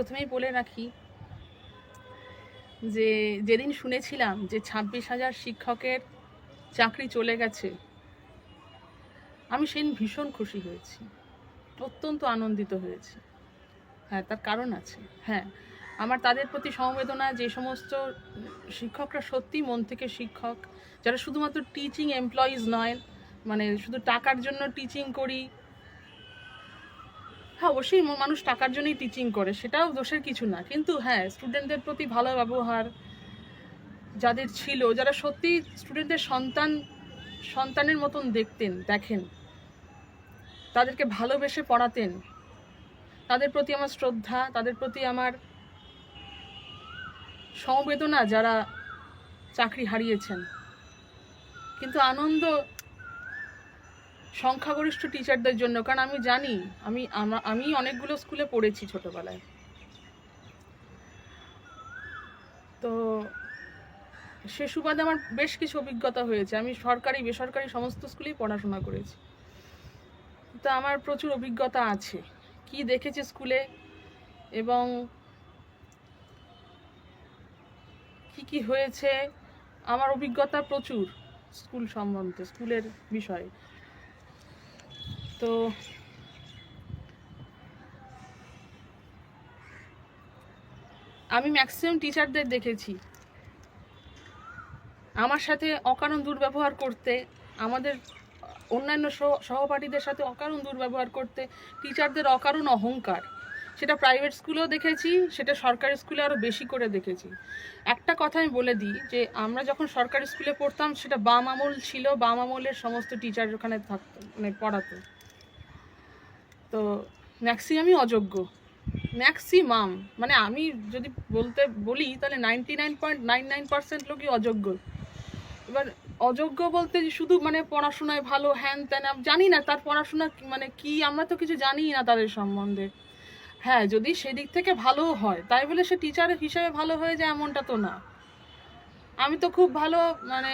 প্রথমেই বলে রাখি যে যেদিন শুনেছিলাম যে ছাব্বিশ হাজার শিক্ষকের চাকরি চলে গেছে, আমি সেদিন ভীষণ খুশি হয়েছি, অত্যন্ত আনন্দিত হয়েছি। হ্যাঁ তার কারণ আছে। হ্যাঁ আমার তাদের প্রতি সমবেদনা যে সমস্ত শিক্ষকরা সত্যি মন থেকে শিক্ষক, যারা শুধুমাত্র টিচিং এমপ্লয়িজ নয় মানে শুধু টাকার জন্য টিচিং করি হ্যাঁ অবশ্যই মানুষ টাকার জন্যই টিচিং করে, সেটাও দোষের কিছু না। কিন্তু হ্যাঁ স্টুডেন্টদের প্রতি ভালো ব্যবহার যাদের ছিল, যারা সত্যি স্টুডেন্টদের সন্তান, সন্তানের মতন দেখতেন, দেখেন, তাদেরকে ভালোবেসে পড়াতেন। তাদের প্রতি আমার শ্রদ্ধা, তাদের প্রতি আমার সমবেদনা যারা চাকরি হারিয়েছেন। কিন্তু আনন্দ সংখ্যাগরিষ্ঠ টিচারদের জন্য, কারণ আমি জানি, আমি, আমা- অনেকগুলো স্কুলে পড়েছি ছোটবেলায়। তো সে সুবাদে আমার বেশ কিছু অভিজ্ঞতা হয়েছে। আমি সরকারি, বেসরকারি সমস্ত স্কুলেই পড়াশোনা করেছি। তো আমার প্রচুর অভিজ্ঞতা আছে। কি দেখেছি স্কুলে এবং কি কি হয়েছে, আমার অভিজ্ঞতা প্রচুর স্কুল সম্বন্ধে স্কুলের বিষয়ে। তো আমি ম্যাক্সিমাম টিচারদের দেখেছি। আমার সাথে অকারণ দুর্ব্যবহার করতে, আমাদের অন্যান্য সহ- সহপাঠীদের সাথে অকারণ দুর্ব্যবহার করতে টিচারদের অকারণ অহংকার। সেটা প্রাইভেট স্কুলেও দেখেছি, সেটা সরকারি স্কুলে আরও বেশি করে দেখেছি। একটা কথা আমি বলে দিই যে, আমরা যখন সরকারি স্কুলে পড়তাম, সেটা বাম আমল ছিল, বাম আমলের সমস্ত টিচার ওখানে থাকতো মানে পড়াতো। তো ম্যাক্সিমামই অযোগ্য। ম্যাক্সিমাম। মানে আমি যদি বলতে বলি, তাহলে ninety nine point nine nine percent লোকই অযোগ্য। এবার অযোগ্য বলতে শুধু মানে পড়াশোনায় ভালো হ্যান ত্যান জানি না তার পড়াশোনা মানে কি, আমরা তো কিছু জানি না তাদের সম্বন্ধে। হ্যাঁ যদি সেদিক থেকে ভালো হয়, তাই বলে সে টিচার হিসেবে ভালো হয়ে যায় এমনটা তো না। আমি তো খুব ভালো মানে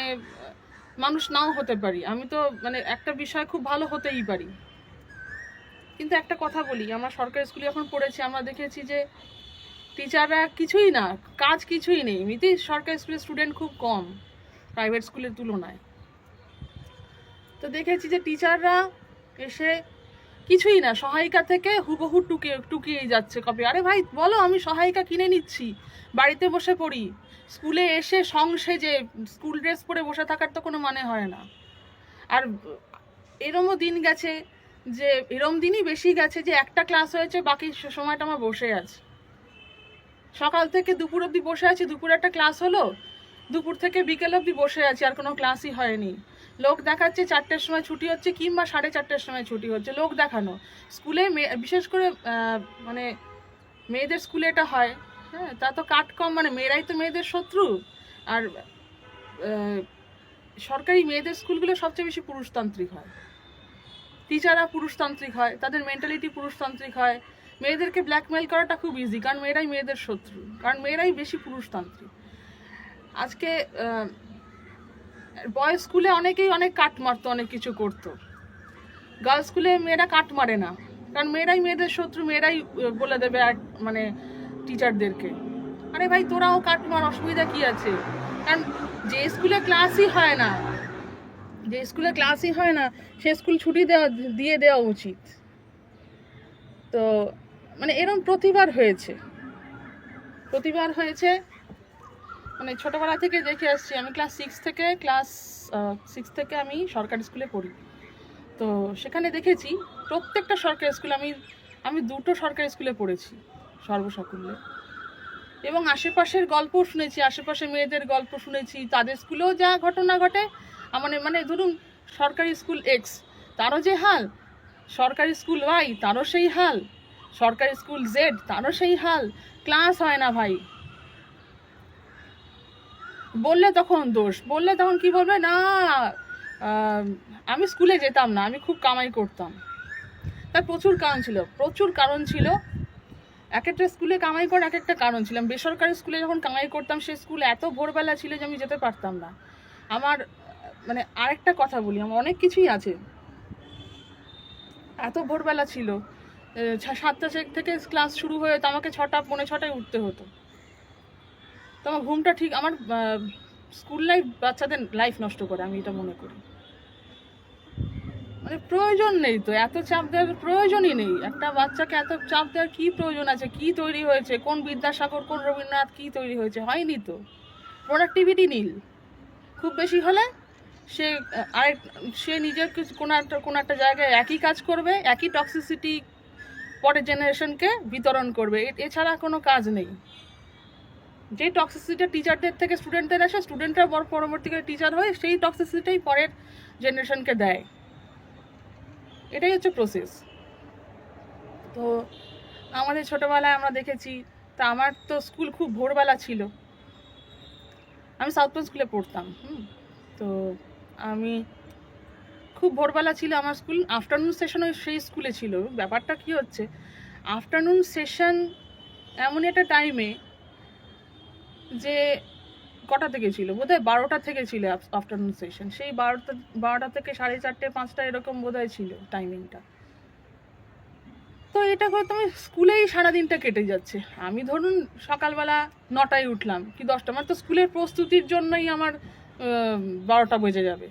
মানুষ নাও হতে পারি। আমি তো মানে একটা বিষয় খুব ভালো হতেই পারি। কিন্তু একটা কথা বলি, আমরা সরকারি স্কুলে যখন পড়েছি, আমরা দেখেছি যে টিচাররা কিছুই না, কাজ কিছুই নেই। এমনিতেই সরকারি স্কুলের স্টুডেন্ট খুব কম প্রাইভেট স্কুলের তুলনায়। তো দেখেছি যে টিচাররা এসে কিছুই না, সহায়িকা থেকে হুবহু টুকে, টুকিয়েই যাচ্ছে কপি আরে ভাই, বলো, আমি সহায়িকা কিনে নিচ্ছি, বাড়িতে বসে পড়ি। স্কুলে এসে সংসেজে স্কুল ড্রেস পরে বসে থাকার তো কোনো মানে হয় না। আর এরমও দিন গেছে যে এরম দিনই বেশি গেছে যে একটা ক্লাস হয়েছে, বাকি সময়টা আমার বসে আছে। সকাল থেকে দুপুর অবধি বসে আছি, দুপুরে একটা ক্লাস হলো, দুপুর থেকে বিকেল অবধি বসে আছি, আর কোনো ক্লাসই হয়নি। লোক দেখাচ্ছে চারটের সময় ছুটি হচ্ছে, কিংবা সাড়ে চারটের সময় ছুটি হচ্ছে, লোক দেখানো। স্কুলে বিশেষ করে মানে মেয়েদের স্কুলে এটা হয়। হ্যাঁ তা তো কাট কম মানে মেয়েরাই তো মেয়েদের শত্রু। আর সরকারি মেয়েদের স্কুলগুলো সবচেয়ে বেশি পুরুষতান্ত্রিক হয়। টিচাররা পুরুষতান্ত্রিক হয়, তাদের মেন্টালিটি পুরুষতান্ত্রিক হয়। মেয়েদেরকে ব্ল্যাকমেল করাটা খুব ইজি কারণ মেয়েরাই মেয়েদের শত্রু, কারণ মেয়েরাই বেশি পুরুষতান্ত্রিক। আজকে বয়েজ স্কুলে অনেকেই অনেক কাট মারতো, অনেক কিছু করতো। গার্লস স্কুলে মেয়েরা কাট মারে না, কারণ মেয়েরাই মেয়েদের শত্রু, মেয়েরাই বলে দেবে এক মানে টিচারদেরকে আরে ভাই, তোরাও কাট মার, অসুবিধা কী আছে? কারণ যে স্কুলে ক্লাসই হয় না যে স্কুলে ক্লাসই হয় না, সে স্কুল ছুটি দেওয়া, দিয়ে দেওয়া উচিত। তো মানে এরম প্রতিবার হয়েছে। প্রতিবার হয়েছে। মানে ছোটোবেলা থেকে দেখে আসছি, আমি ক্লাস সিক্স থেকে ক্লাস সিক্স থেকে আমি সরকারি স্কুলে পড়ি। তো সেখানে দেখেছি, প্রত্যেকটা সরকারি স্কুলে আমি আমি দুটো সরকারি স্কুলে পড়েছি, সর্বসাকুল্যে। এবং আশেপাশের গল্প শুনেছি আশেপাশে মেয়েদের গল্প শুনেছি, তাদের স্কুলেও যা ঘটনা ঘটে মানে মানে ধরুন সরকারি স্কুল এক্স তারও যে হাল। সরকারি স্কুল ওয়াই তারও সেই হাল। সরকারি স্কুল জেড তারও সেই হাল। ক্লাস হয় না ভাই। বললে তখন দোষ। বললে তখন কি বলবে? না আমি স্কুলে যেতাম না, আমি খুব কামাই করতাম। তার প্রচুর কারণ ছিল। প্রচুর কারণ ছিল। এক একটা স্কুলে কামাই করার এক একটা কারণ ছিলাম বেসরকারি স্কুলে যখন কামাই করতাম, সে স্কুল এত ভোরবেলা ছিল যে আমি যেতে পারতাম না। আমার মানে আরেকটা কথা বলি, আমার অনেক কিছুই আছে। এত ভোরবেলা ছিল সাতটা থেকে ক্লাস শুরু হয়ে তো আমাকে ছটা, পৌনে ছটায় উঠতে হতো। তো আমার ঘুমটা ঠিক, আমার স্কুল লাইফ বাচ্চাদের লাইফ নষ্ট করে, আমি এটা মনে করি। মানে প্রয়োজন নেই তো, এত চাপ দেওয়ার প্রয়োজনই নেই। একটা বাচ্চাকে এত চাপ দেওয়ার কী প্রয়োজন আছে, কি তৈরি হয়েছে, কোন বিদ্যাসাগর, কোন রবীন্দ্রনাথ, কী তৈরি হয়েছে, হয়নি তো। প্রোডাক্টিভিটি নীল। খুব বেশি হলে সে আরেক, সে নিজের কিছু, কোনো একটা কোনো একটা জায়গায় একই কাজ করবে, একই টক্সিসিটি পরের জেনারেশনকে বিতরণ করবে। এছাড়া কোনো কাজ নেই। যে টক্সিসিটিটা টিচারদের থেকে স্টুডেন্টদের আসে স্টুডেন্টরা পরবর্তীকালে টিচার হয়ে সেই টক্সিসিটিটাই পরের জেনারেশনকে দেয়। এটাই হচ্ছে প্রসেস তো আমাদের ছোটোবেলায় আমরা দেখেছি, তা আমার তো স্কুল খুব ভোরবেলা ছিল। আমি সাউথ স্কুলে পড়তাম, হুম। তো আমি খুব ভোরবেলা ছিল আমার স্কুল আফটারনুন সেশন ওই সেই স্কুলে ছিল। ব্যাপারটা কি হচ্ছে? আফটারনুন সেশন এমন একটা টাইমে যে কটা থেকে ছিল? বোধহয় বারোটা থেকে ছিল আফটারনুন সেশন সেই বারোটা বারোটা থেকে সাড়ে চারটে, পাঁচটা এরকম বোধহয় ছিল টাইমিংটা তো এটা করে তুমি স্কুলেই সারাদিনটা কেটে যাচ্ছে। আমি ধরুন সকালবেলা নটায় উঠলাম, কি দশটা? মানে তো স্কুলের প্রস্তুতির জন্যই আমার বারোটা বেজে যাবে।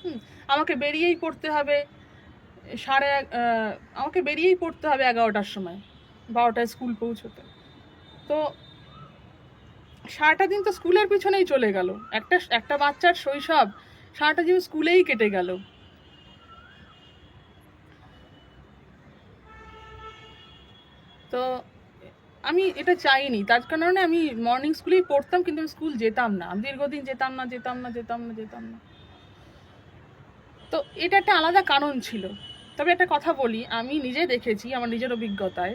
হুম, আমাকে বেরিয়েই পড়তে হবে, সাড়ে আমাকে বেরিয়েই পড়তে হবে এগারোটার সময়, বারোটায় স্কুল পৌঁছতে। তো সারাটা দিন তো স্কুলের পিছনেই চলে গেল। একটা একটা বাচ্চার শৈশব সারাটা দিন স্কুলেই কেটে গেল তো আমি এটা চাইনি। তার কারণে আমি মর্নিং স্কুলেই পড়তাম, কিন্তু আমি স্কুল যেতাম না। আমি দীর্ঘদিন যেতাম না যেতাম না যেতাম না যেতাম না। তো এটা একটা আলাদা কারণ ছিল। তবে একটা কথা বলি, আমি নিজে দেখেছি আমার নিজের অভিজ্ঞতায়,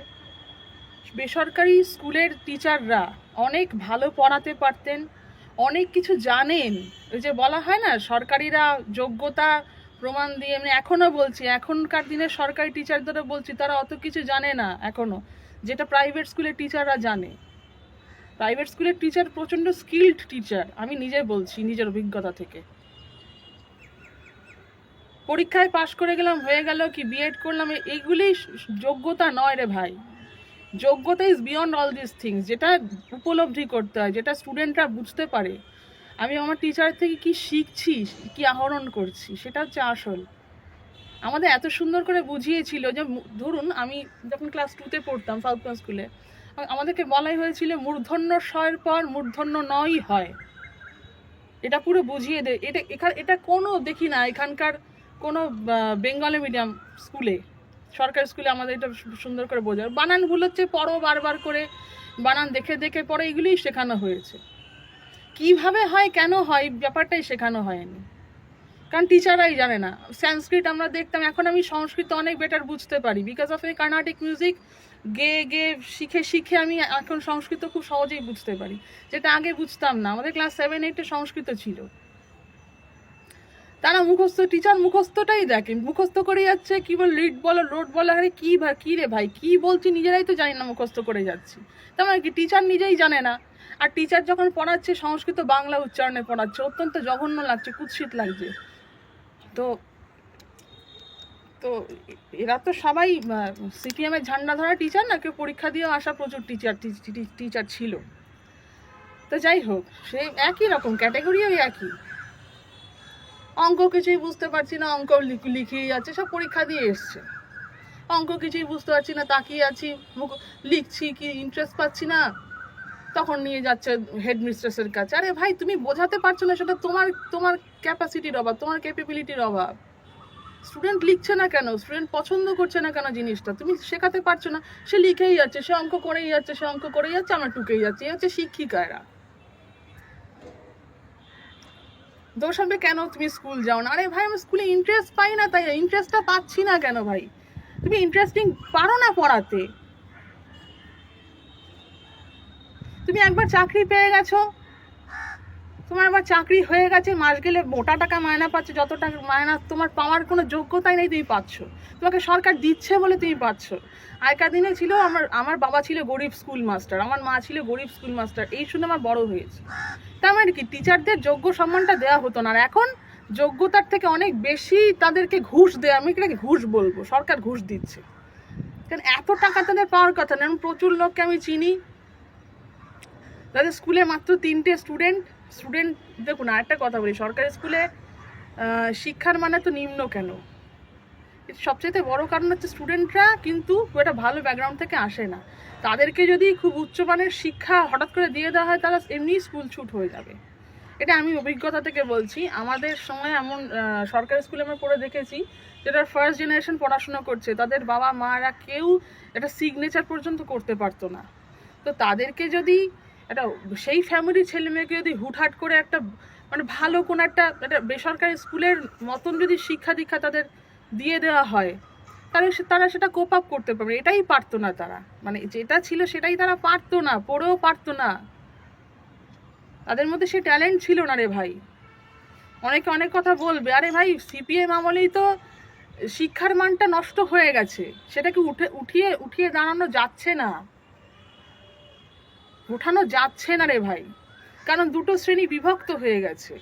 বেসরকারি স্কুলের টিচাররা অনেক ভালো পড়াতে পারতেন, অনেক কিছু জানেন। ওই যে বলা হয় না, সরকারিরা যোগ্যতা প্রমাণ দিয়ে আমি এখনও বলছি, এখনকার দিনের সরকারি টিচারদেরও বলছি, তারা অত কিছু জানে না এখনও যেটা প্রাইভেট স্কুলের টিচাররা জানে। প্রাইভেট স্কুলের টিচার প্রচণ্ড স্কিল্ড টিচার আমি নিজে বলছি নিজের অভিজ্ঞতা থেকে। পরীক্ষায় পাশ করে গেলাম, হয়ে গেল কি বিএড করলাম, এ- এইগুলোই স- যোগ্যতা নয় রে ভাই। যোগ্যতা is beyond all this things যেটা উপলব্ধি করতে হয়, যেটা স্টুডেন্টরা বুঝতে পারে। আমি আমার টিচার থেকে কি শিখছি, কি আহরণ করছি, সেটা হচ্ছে আসল। আমাদের এত সুন্দর করে বুঝিয়েছিল যে ধরুন আমি যখন ক্লাস টুতে পড়তাম সাউথ পয়েন্ট স্কুলে আমাদেরকে বলাই হয়েছিল মূর্ধন্য স্বয়ের পর মূর্ধন্য নয় হয়। এটা পুরো বুঝিয়ে দেয় এটা এখানে এটা কোনো দেখি না, এখানকার কোনো বেঙ্গলি মিডিয়াম স্কুলে সরকারি স্কুলে আমাদের এটা সুন্দর করে বোঝায়। বানানগুলো হচ্ছে পরও বারবার করে, বানান দেখে দেখে পরে এগুলিই শেখানো হয়েছে। কীভাবে হয়, কেন হয়, ব্যাপারটাই শেখানো হয়নি। কারণ টিচাররাই জানে না। সংস্কৃত আমরা দেখতাম, এখন আমি সংস্কৃত অনেক বেটার বুঝতে পারি। বিকজ অফ এই কার্নাটিক মিউজিক গেয়ে গেয়ে শিখে শিখে আমি এখন সংস্কৃত খুব সহজেই বুঝতে পারি। যেটা আগে বুঝতাম না। আমাদের ক্লাস সেভেন এইটে সংস্কৃত ছিল। তারা মুখস্থ টিচার মুখস্থটাই দেখে। মুখস্থ করে যাচ্ছে, কি বল লিড বলো লোড বলো, আরে কী ভাই কি রে ভাই, কি বলছি, নিজেরাই তো জানি না মুখস্থ করে যাচ্ছি। তার মানে কি টিচার নিজেই জানে না। আর টিচার যখন পড়াচ্ছে, সংস্কৃত বাংলা উচ্চারণে পড়াচ্ছে, অত্যন্ত জঘন্য লাগছে, কুৎসিত লাগছে। তো তো এরা তো সবাই সিপিএমের ঝান্ডা ধরা টিচার না, কেউ পরীক্ষা দিয়ে আসা প্রচুর টিচার টিচার ছিল। তো যাই হোক, সে একই রকম ক্যাটাগরিও একই। অঙ্ক কিছুই বুঝতে পারছি না, অঙ্ক লিখ- লিখিয়ে যাচ্ছে, সব পরীক্ষা দিয়ে এসছে। অঙ্ক কিছুই বুঝতে পারছি না, তাকিয়ে আছি, মুখ, লিখছি কি ইন্টারেস্ট পাচ্ছি না। তখন নিয়ে যাচ্ছে হেড মিস্ট্রেসের কাছে। আরে ভাই, তুমি বোঝাতে পারছ না সেটা তোমার তোমার ক্যাপাসিটির অভাব, তোমার ক্যাপাবিলিটির অভাব। স্টুডেন্ট লিখছে না কেন? স্টুডেন্ট পছন্দ করছে না কেন জিনিসটা? তুমি শেখাতে পারছ না। সে লিখেই যাচ্ছে, সে অঙ্ক করেই যাচ্ছে, সে অঙ্ক করেই যাচ্ছে, আমার টুকেই যাচ্ছে। এই হচ্ছে শিক্ষিকা এরা দোষ হবে কেন তুমি স্কুল যাও না? আরে ভাই, আমি স্কুলে ইন্টারেস্ট পাই না, তাই ইন্টারেস্টটা পাচ্ছি না কেন ভাই? তুমি ইন্টারেস্টিং পারো না পড়াতে। তুমি একবার চাকরি পেয়ে গেছো? তোমার আবার চাকরি হয়ে গেছে, মাস গেলে মোটা টাকা মায়না পাচ্ছ, যত টাকা মায়না, তোমার পাওয়ার কোনো যোগ্যতাই নেই তুমি পাচ্ছ। তোমাকে সরকার দিচ্ছে বলে তুমি পাচ্ছ। আগেকার দিনে ছিল আমার আমার বাবা ছিল গরিব স্কুল মাস্টার আমার মা ছিল গরিব স্কুল মাস্টার এই শুনে আমার বড় হয়েছে। তার মানে কি টিচারদের যোগ্য সম্মানটা দেওয়া হতো না, আর এখন যোগ্যতার থেকে অনেক বেশি তাদেরকে ঘুষ দেয়, আমি এটাকে ঘুষ বলব, সরকার ঘুষ দিচ্ছে। কারণ এত টাকা তাদের পাওয়ার কথা না প্রচুর লোককে আমি চিনি তাদের স্কুলে মাত্র তিনটে স্টুডেন্ট স্টুডেন্ট, দেখুন আরেকটা কথা বলি, সরকারি স্কুলে শিক্ষার মানে তো নিম্ন কেন? সবচেয়ে বড় কারণ হচ্ছে স্টুডেন্টরা কিন্তু খুব একটা ভালো ব্যাকগ্রাউন্ড থেকে আসে না। তাদেরকে যদি খুব উচ্চমানের শিক্ষা হঠাৎ করে দিয়ে দেওয়া হয় তারা এমনি স্কুল ছুট হয়ে যাবে। এটা আমি অভিজ্ঞতা থেকে বলছি। আমাদের সময় এমন সরকারি স্কুলে আমরা পড়ে দেখেছি, যেটা ফার্স্ট জেনারেশন পড়াশোনা করছে। তাদের বাবা মারা কেউ একটা সিগনেচার পর্যন্ত করতে পারতো না। তো তাদেরকে যদি একটা সেই ফ্যামিলির ছেলে মেয়েকে যদি হুটহাট করে একটা মানে ভালো কোনো একটা একটা বেসরকারি স্কুলের মতন যদি শিক্ষা দীক্ষা তাদের দিয়ে দেওয়া হয়, তাহলে তারা সেটা কোপ আপ করতে পারবে। এটাই পারতো না তারা। মানে যেটা ছিল সেটাই তারা পারতো না, পড়েও পারতো না। তাদের মধ্যে সে ট্যালেন্ট ছিল না রে ভাই। অনেকে অনেক কথা বলবে, আরে ভাই সিপিএম আমলেই তো শিক্ষার মানটা নষ্ট হয়ে গেছে। সেটাকে উঠে, উঠিয়ে উঠিয়ে দাঁড়ানো যাচ্ছে না। উঠানো যাচ্ছে না রে ভাই। কারণ দুটো শ্রেণি বিভক্ত হয়ে গেছে।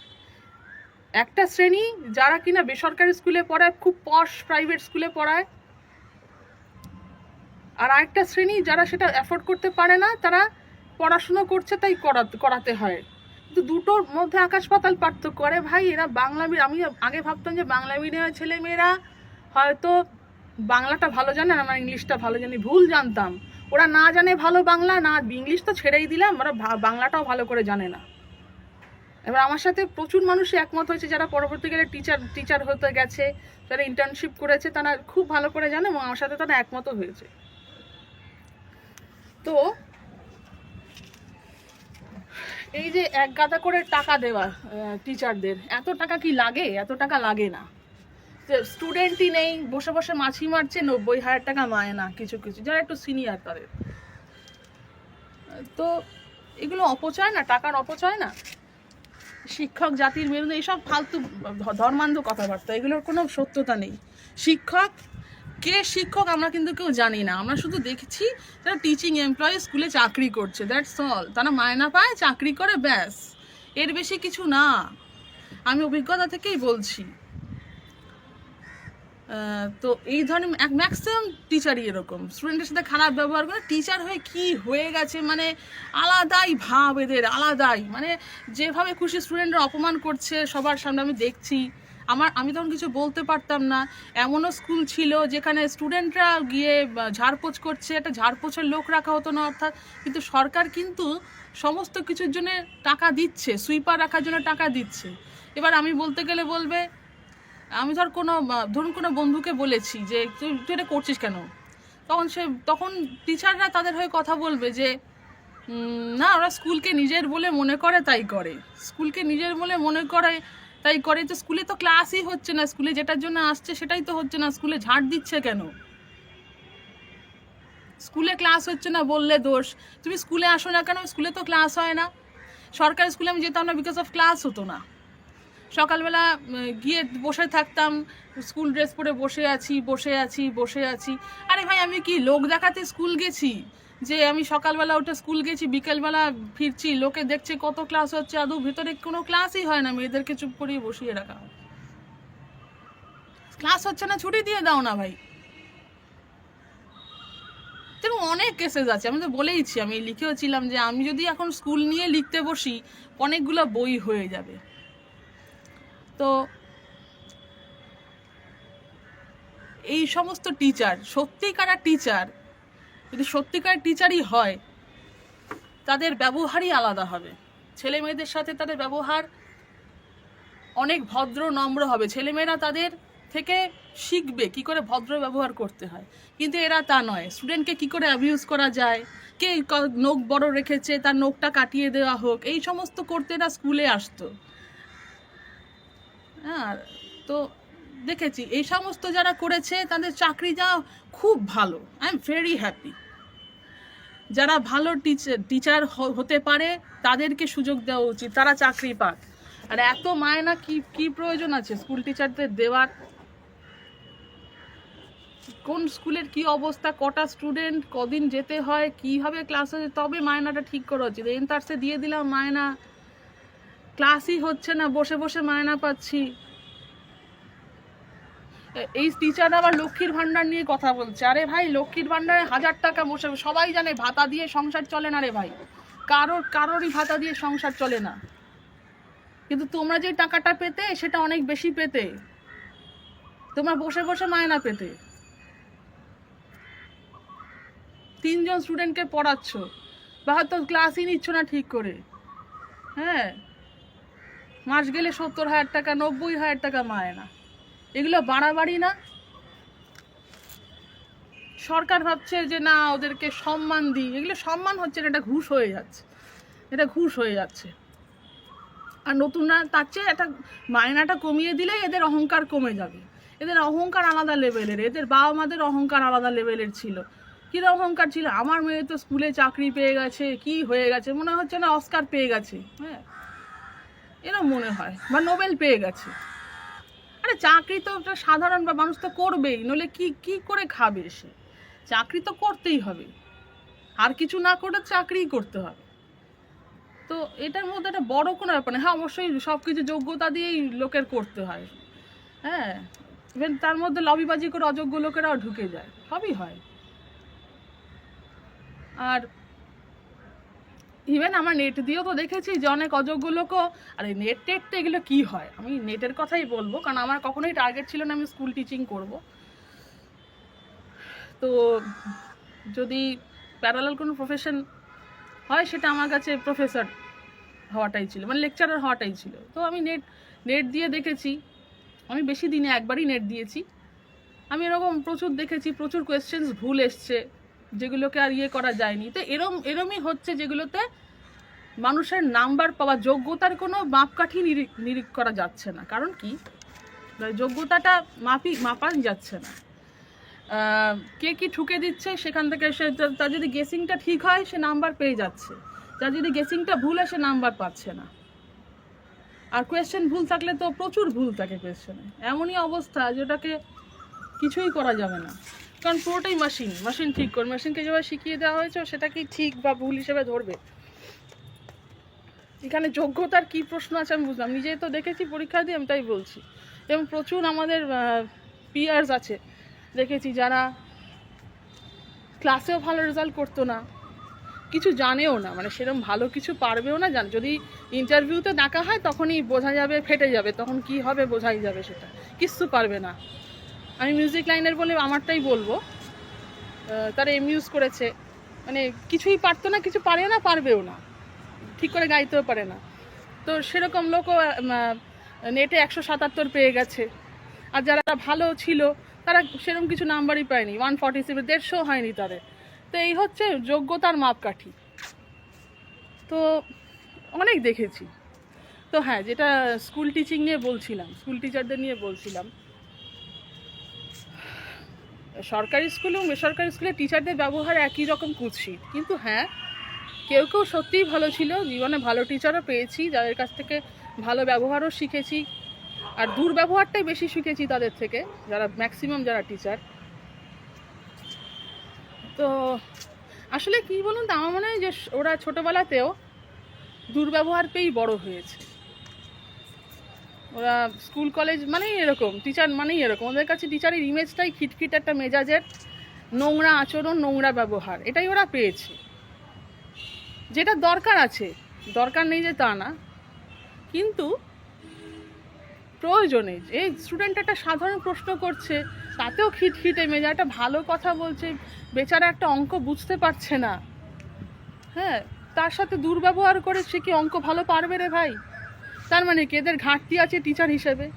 একটা শ্রেণি যারা কিনা বেসরকারি স্কুলে পড়ায়, খুব পশ প্রাইভেট স্কুলে পড়ায়, আর আরেকটা শ্রেণি যারা সেটা অ্যাফোর্ড করতে পারে না, তারা পড়াশুনো করছে তাই করাতে হয়। কিন্তু দুটোর মধ্যে আকাশ পাতাল পার্থক্য। করে ভাই, এরা বাংলা আমি আগে ভাবতাম যে বাংলা মিডিয়ামের ছেলেমেয়েরা হয়তো বাংলাটা ভালো জানে আমরা ইংলিশটা ভালো জানি, ভুল জানতাম। ওরা না জানে ভালো বাংলা, না ইংলিশ তো ছেড়েই দিলাম, ওরা বাংলাটাও ভালো করে জানে না। এবার আমার সাথে প্রচুর মানুষই একমত হয়েছে, যারা পরবর্তীকালে টিচার টিচার হতে গেছে, যারা ইন্টার্নশিপ করেছে, তারা খুব ভালো করে জানে এবং আমার সাথে তারা একমতও হয়েছে। তো, এই যে এক গাদা করে টাকা দেওয়া টিচারদের এত টাকা কি লাগে? এত টাকা লাগে না। স্টুডেন্টই নেই, বসে বসে মাছি মারছে, নব্বই হাজার টাকা মায়না কিছু কিছু। যারা একটু সিনিয়র তাদের। তো এগুলো অপচয় না, টাকার অপচয় না। শিক্ষক, জাতির মেরুদণ্ড, এইসব ফালতু ধর্মান্ধ কথাবার্তা, এগুলোর কোনো সত্যতা নেই। শিক্ষক, কে শিক্ষক আমরা কিন্তু কেউ জানি না। আমরা শুধু দেখছি তারা টিচিং এমপ্লয়ি স্কুলে চাকরি করছে। দ্যাটস অল তারা মায়না পায়, চাকরি করে, ব্যাস। এর বেশি কিছু না। আমি অভিজ্ঞতা থেকেই বলছি। তো এই ধরনের এক ম্যাক্সিমাম টিচারই এরকম। স্টুডেন্টের সাথে খারাপ ব্যবহার করে টিচার হয়ে কি হয়ে গেছে মানে আলাদাই ভাব এদের, আলাদাই। মানে যেভাবে খুশি স্টুডেন্টরা অপমান করছে, সবার সামনে আমি দেখছি। আমার, আমি তখন কিছু বলতে পারতাম না। এমনও স্কুল ছিল যেখানে স্টুডেন্টরা গিয়ে ঝাড়পোছ করছে, একটা ঝাড়পোছের লোক রাখা হতো না, অর্থাৎ কিন্তু সরকার কিন্তু সমস্ত কিছুর জন্য টাকা দিচ্ছে সুইপার রাখার জন্য টাকা দিচ্ছে। এবার আমি বলতে গেলে বলবে আমি ধর কোনো ধরুন কোনো বন্ধুকে বলেছি যে, তুই এটা করছিস কেন? তখন সে, তখন টিচাররা তাদের হয়ে কথা বলবে যে না, ওরা স্কুলকে নিজের বলে মনে করে, তাই করে। স্কুলকে নিজের বলে মনে করে, তাই করে। তো স্কুলে তো ক্লাসই হচ্ছে না। স্কুলে যেটার জন্য আসছে সেটাই তো হচ্ছে না। স্কুলে ঝাড় দিচ্ছে কেন? স্কুলে ক্লাস হচ্ছে না বললে দোষ। তুমি স্কুলে আসো না কেন? স্কুলে তো ক্লাস হয় না। সরকারি স্কুলে আমি যেতাম না বিকজ অফ ক্লাস হতো না। সকালবেলা গিয়ে বসে থাকতাম, স্কুল ড্রেস পরে বসে আছি বসে আছি বসে আছি। আরে ভাই, আমি কি লোক দেখাতে স্কুল গেছি? যে আমি সকালবেলা উঠে স্কুল গেছি, বিকেলবেলা ফিরছি, লোকে দেখছে কত ক্লাস হচ্ছে, আদৌ ভেতরে কোনো ক্লাসই হয় না, মেয়েদেরকে চুপ করিয়ে বসিয়ে রাখা। ক্লাস হচ্ছে না, ছুটি দিয়ে দাও না ভাই। এবং অনেক কেসেস আছে, আমি তো বলেইছি, আমি লিখেওছিলাম যে আমি যদি এখন স্কুল নিয়ে লিখতে বসি, অনেকগুলো বই হয়ে যাবে। তো এই সমস্ত টিচার সত্যিকার টিচার যদি সত্যিকার টিচারই হয়, তাদের ব্যবহারই আলাদা হবে। ছেলে মেয়েদের সাথে তাদের ব্যবহার অনেক ভদ্র, নম্র হবে। ছেলেমেয়েরা তাদের থেকে শিখবে কি করে ভদ্র ব্যবহার করতে হয়। কিন্তু এরা তা নয়। স্টুডেন্টকে কি করে অ্যাবিউজ করা যায়? কে নখ বড় রেখেছে? তার নখটা কাটিয়ে দেওয়া হোক। এই সমস্ত করতে এরা স্কুলে আসতো। হ্যাঁ তো দেখেছি, এই সমস্ত যারা করেছে, তাদের চাকরি যাওয়া খুব ভালো। আই এম ভেরি হ্যাপি যারা ভালো টিচার টিচার হতে পারে, তাদেরকে সুযোগ দেওয়া উচিত, তারা চাকরি পাক। আর এত মায়না, কি কি প্রয়োজন আছে স্কুল টিচারদের দেওয়ার? কোন স্কুলের কি অবস্থা, কটা স্টুডেন্ট কদিন যেতে হয়, কীভাবে ক্লাস তবে মায়নাটা ঠিক করা উচিত। এনতারসে দিয়ে দিলাম মায়না। ক্লাসই হচ্ছে না, বসে বসে মায়না পাচ্ছি। এই টিচার আবার লক্ষ্মীর ভান্ডার নিয়ে কথা বলছে। আরে ভাই, লক্ষ্মীর ভান্ডারে হাজার টাকা বসে, সবাই জানে ভাতা দিয়ে সংসার চলে না রে ভাই। কারোর, কারোরই ভাতা দিয়ে সংসার চলে না। কিন্তু তোমরা যে টাকাটা পেতে, সেটা অনেক বেশি পেতে। তোমরা বসে বসে মায়না পেতে। তিনজন স্টুডেন্টকে পড়াচ্ছ। বা হয়তো ক্লাসই নিচ্ছ না ঠিক করে। হ্যাঁ? মাস গেলে সত্তর হাজার টাকা, নব্বই হাজার টাকা মায়না এগুলো বাড়াবাড়ি না? সরকার ভাবছে যে না, ওদেরকে সম্মান দিই। এগুলো সম্মান হচ্ছে না, এটা ঘুষ হয়ে যাচ্ছে। এটা ঘুষ হয়ে যাচ্ছে। আর নতুনরা তার চেয়ে একটা মায়নাটা কমিয়ে দিলেই এদের অহংকার কমে যাবে। এদের অহংকার আলাদা লেভেলের। এদের বাবা মাদের অহংকার আলাদা লেভেলের ছিল। কীরকম অহংকার ছিল? আমার মেয়ে তো স্কুলে চাকরি পেয়ে গেছে, কি হয়ে গেছে? মনে হচ্ছে না অস্কার পেয়ে গেছে। হ্যাঁ। এরকম মনে হয়, বা নোবেল পেয়ে গেছে। আরে চাকরি তো একটা সাধারণ বা মানুষ তো করবেই নলে কি কি করে খাবে সে? চাকরি তো করতেই হবে। আর কিছু না করে চাকরিই করতে হবে। তো এটার মধ্যে একটা বড় কোনো ব্যাপার না। হ্যাঁ অবশ্যই সব কিছু যোগ্যতা দিয়েই লোকের করতে হয়। হ্যাঁ ইভেন তার মধ্যে লবিবাজি করে অযোগ্য লোকেরাও ঢুকে যায়। সবই হয়। আর ইভেন আমার নেট দিয়েও তো দেখেছি যে অনেক অযোগ্য লোকও, আরে নেট টেট তো এগুলো কী হয়? আমি নেটের কথাই বলব, কারণ আমার কখনোই টার্গেট ছিল না আমি স্কুল টিচিং করব। তো যদি প্যারালাল কোনো প্রফেশন হয়, সেটা আমার কাছে প্রফেসর হওয়াটাই ছিল মানে লেকচারার হওয়াটাই ছিল। তো আমি নেট নেট দিয়ে দেখেছি। আমি বেশি দিনে একবারই নেট দিয়েছি। আমি এরকম প্রচুর দেখেছি, প্রচুর কোয়েশ্চেন্স ভুল এসছে। যেগুলোকে আর ইয়ে করা যায়নি। তো এরম, এরমই হচ্ছে যেগুলোতে মানুষের নাম্বার পাওয়া, যোগ্যতার কোনো মাপকাঠি নিরীক করা যাচ্ছে না। কারণ কি? মানে যোগ্যতাটা মাপি মাপান যাচ্ছে না। কে কি ঠুকে দিচ্ছে সেখান থেকে সে তার যদি গেসিংটা ঠিক হয়, সে নাম্বার পেয়ে যাচ্ছে। তার যদি গেসিংটা ভুল হয়, সে নাম্বার পাচ্ছে না। আর কোয়েশ্চেন ভুল থাকলে তো প্রচুর ভুল থাকে কোয়েশ্চেনে এমনই অবস্থা যেটাকে কিছুই করা যাবে না। কারণ পুরোটাই মেশিন মেশিন ঠিক করে মেশিনকে যেভাবে শিখিয়ে দেওয়া হয়েছে, সেটাকেই ঠিক বা ভুল হিসেবে ধরবে। এখানে যোগ্যতার কি প্রশ্ন আছে আমি বুঝলাম নিজে তো দেখেছি পরীক্ষা দিয়ে, আমি তাই বলছি। এবং প্রচুর আমাদের পিয়ার্স আছে। দেখেছি যারা ক্লাসেও ভালো রেজাল্ট করতো না, কিছু জানেও না। মানে সেরকম ভালো কিছু পারবেও না, জান যদি ইন্টারভিউতে ডাকা হয়, তখনই বোঝা যাবে, ফেটে যাবে। তখন কি হবে, বোঝাই যাবে সেটা। কিচ্ছু পারবে না। আমি মিউজিক লাইনের বলে আমারটাই বলব। তারা এম ইউজ করেছে। মানে কিছুই পারতো না, কিছু পারে না, পারবেও না। ঠিক করে গাইতেও পারে না। তো সেরকম লোকও নেটে একশো সাতাত্তর পেয়ে গেছে। আর যারা ভালো ছিল, তারা সেরকম কিছু নাম্বারই পায়নি। ওয়ান ফর্টি সেভেন দেড়শো হয়নি তাদের। তো এই হচ্ছে যোগ্যতার মাপকাঠি। তো অনেক দেখেছি। তো হ্যাঁ যেটা স্কুল টিচিং নিয়ে বলছিলাম স্কুল টিচারদের নিয়ে বলছিলাম সরকারি স্কুল এবং বেসরকারি স্কুলে টিচারদের ব্যবহার একই রকম কুৎসিত। কিন্তু হ্যাঁ কেউ কেউ সত্যিই ভালো ছিল, জীবনে ভালো টিচারও পেয়েছি, যাদের কাছ থেকে ভালো ব্যবহারও শিখেছি, আর দুর্ব্যবহারটাই বেশি শিখেছি তাদের থেকে, যারা ম্যাক্সিমাম যারা টিচার তো আসলে কি বলুন তো, আমার মনে হয় যে ওরা ছোটোবেলাতেও দুর্ব্যবহার পেয়েই বড় হয়েছে। ওরা স্কুল, কলেজ মানেই এরকম টিচার মানেই এরকম। ওদের কাছে টিচারের ইমেজটাই খিটখিট একটা মেজাজের নোংরা আচরণ, নোংরা ব্যবহার। এটাই ওরা পেয়েছে। যেটা দরকার আছে। দরকার নেই যে তা না। কিন্তু প্রয়োজনে এই স্টুডেন্ট একটা সাধারণ প্রশ্ন করছে, তাতেও খিটখিটে মেজা একটা ভালো কথা বলছে, বেচারা একটা অঙ্ক বুঝতে পারছে না। হ্যাঁ তার সাথে দুর্ব্যবহার করে সে কি অঙ্ক ভালো পারবে রে ভাই? তার মানে কি? এদের ঘাটতি আছে টিচার হিসেবে।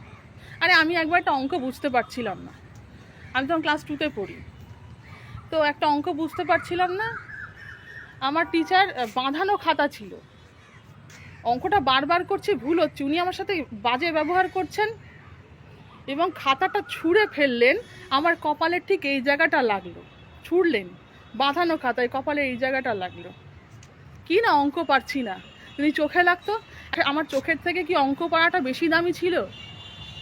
আরে আমি একবার একটা অঙ্ক বুঝতে পারছিলাম না। আমি তখন ক্লাস টুতে পড়ি। তো একটা অঙ্ক বুঝতে পারছিলাম না। আমার টিচার বাঁধানো খাতা ছিল। অঙ্কটা বারবার করছে, ভুল হচ্ছে। উনি আমার সাথে বাজে ব্যবহার করছেন এবং খাতাটা ছুঁড়ে ফেললেন। আমার কপালের ঠিক এই জায়গাটা লাগল। ছুঁড়লেন বাঁধানো খাতায়, কপালে এই জায়গাটা লাগল। কি না অঙ্ক পারছি না। যদি চোখে লাগতো আমার চোখের থেকে কি অঙ্ক পাড়াটা বেশি দামি ছিল?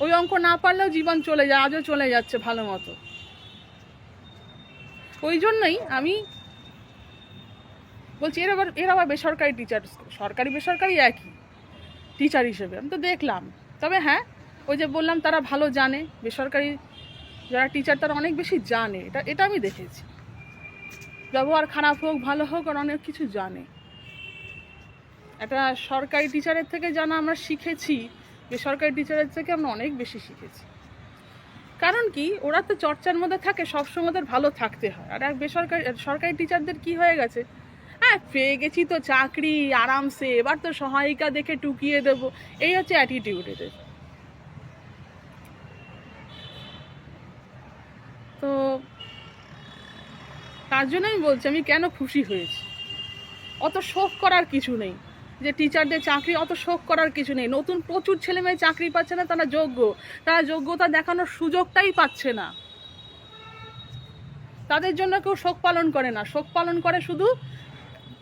ওই অঙ্ক না পারলেও জীবন চলে যায়, আজও চলে যাচ্ছে ভালো মতো। ওই জন্যই আমি বলছি, এর আবার এর আবার বেসরকারি টিচার সরকারি বেসরকারি একই টিচার হিসেবে। আমি তো দেখলাম। তবে হ্যাঁ ওই যে বললাম, তারা ভালো জানে। বেসরকারি যারা টিচার তারা অনেক বেশি জানে। এটা এটা আমি দেখেছি। ব্যবহার খারাপ হোক, ভালো হোক, আর অনেক কিছু জানে। একটা সরকারি টিচারের থেকে জানা আমরা শিখেছি বেসরকারি টিচারের থেকে আমরা অনেক বেশি শিখেছি। কারণ কি? ওরা তো চর্চার মধ্যে থাকে, সবসময় ওদের ভালো থাকতে হয়। আর এক বেসরকারি, সরকারি টিচারদের কি হয়ে গেছে? হ্যাঁ পেয়ে গেছি তো চাকরি, আরামসে, এবার তো সহায়িকা দেখে টুকিয়ে দেবো। এই হচ্ছে অ্যাটিটিউড এদের। তো তার জন্য আমি বলছি, আমি কেন খুশি হয়েছি? অত শোক করার কিছু নেই। যে টিচারদের চাকরি অত শোক করার কিছু নেই। নতুন প্রচুর ছেলে মেয়ে চাকরি পাচ্ছে না, তারা যোগ্য। তারা যোগ্যতা দেখানোর সুযোগটাই পাচ্ছে না। তাদের জন্য কেউ শোক পালন করে না। শোক পালন করে শুধু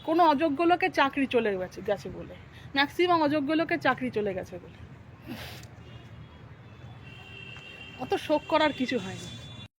কোনো অযোগ্য লোকের চাকরি চলে গেছে গেছে বলে। ম্যাক্সিমাম অযোগ্য লোকের চাকরি চলে গেছে বলে। অত শোক করার কিছু হয়নি।